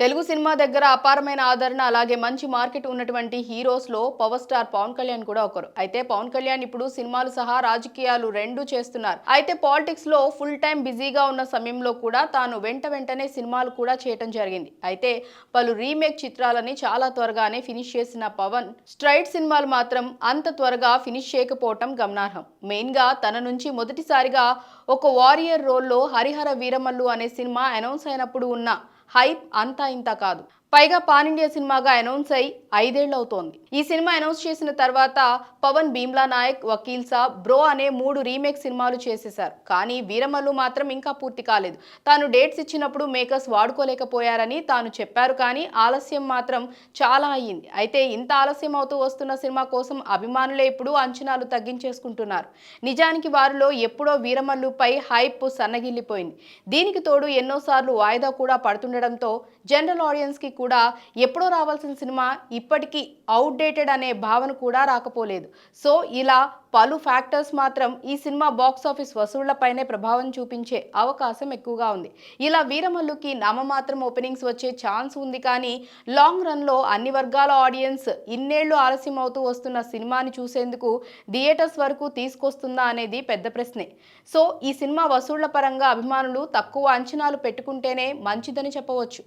Telugu cinema దగ్గర అపారమైన ఆదరణ అలాగే మంచి మార్కెట్ ఉన్నటువంటి హీరోస్లో పవర్ స్టార్ పవన్ కళ్యాణ్ కూడా ఒకరు. అయితే పవన్ కళ్యాణ్ ఇప్పుడు సినిమాలు సహా రాజకీయాలు రెండూ చేస్తున్నారు. అయితే పాలిటిక్స్లో ఫుల్ టైం బిజీగా ఉన్న సమయంలో కూడా తాను వెంట వెంటనే సినిమాలు కూడా చేయటం జరిగింది. అయితే పలు రీమేక్ చిత్రాలని చాలా త్వరగానే ఫినిష్ చేసిన పవన్ స్ట్రైట్ సినిమాలు మాత్రం అంత త్వరగా ఫినిష్ చేయకపోవటం గమనార్హం. మెయిన్గా తన నుంచి మొదటిసారిగా ఒక వారియర్ రోల్లో హరిహర వీరమల్లు అనే సినిమా అనౌన్స్ అయినప్పుడు ఉన్న హైప్ అంతా ఇంత కాదు. పైగా పాన్ ఇండియా సినిమాగా అనౌన్స్ అయి ఐదేళ్ళు అవుతోంది. ఈ సినిమా అనౌన్స్ చేసిన తర్వాత పవన్ భీమ్లా నాయక్ వకీల్ సాబ్ బ్రో అనే మూడు రీమేక్ సినిమాలు చేసేశారు. కానీ వీరమల్లు మాత్రం ఇంకా పూర్తి కాలేదు. తాను డేట్స్ ఇచ్చినప్పుడు మేకర్స్ వాడుకోలేకపోయారని తాను చెప్పారు కానీ ఆలస్యం మాత్రం చాలా అయ్యింది. అయితే ఇంత ఆలస్యం అవుతూ వస్తున్న సినిమా కోసం అభిమానులే ఇప్పుడు అంచనాలు తగ్గించేసుకుంటున్నారు. నిజానికి వారిలో ఎప్పుడో వీరమల్లుపై హైప్ సన్నగిల్లిపోయింది. దీనికి తోడు ఎన్నోసార్లు వాయిదా కూడా పడుతుండడంతో జనరల్ ఆడియన్స్కి కూడా ఎప్పుడో రావాల్సిన సినిమా ఇప్పటికీ అవుట్డేటెడ్ అనే భావన కూడా రాకపోలేదు. సో ఇలా పలు ఫ్యాక్టర్స్ మాత్రం ఈ సినిమా బాక్స్ ఆఫీస్ వసూళ్ళపైనే ప్రభావం చూపించే అవకాశం ఎక్కువగా ఉంది. ఇలా వీరమల్లుకి నామమాత్రం ఓపెనింగ్స్ వచ్చే ఛాన్స్ ఉంది కానీ లాంగ్ రన్లో అన్ని వర్గాల ఆడియన్స్ ఇన్నేళ్ళు ఆలస్యం అవుతూ వస్తున్న సినిమాని చూసేందుకు థియేటర్స్ వరకు తీసుకొస్తుందా అనేది పెద్ద ప్రశ్నే. సో ఈ సినిమా వసూళ్ళ పరంగా అభిమానులు తక్కువ అంచనాలు పెట్టుకుంటేనే మంచిదని చెప్పవచ్చు.